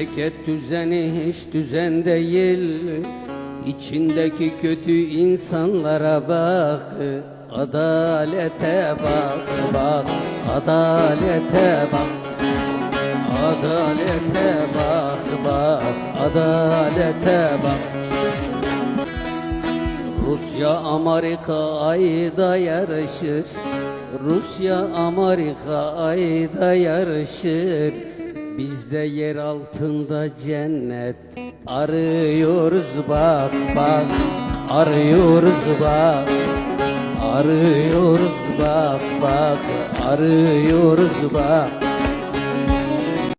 Millet düzeni hiç düzen değil. İçindeki kötü insanlara bak Adalete bak bak Adalete bak. Adalete bak bak Adalete bak. Rusya Amerika ayda yarışır. Rusya Amerika ayda yarışır Biz de yer altında cennet arıyoruz bak bak arıyoruz bak arıyoruz bak bak arıyoruz bak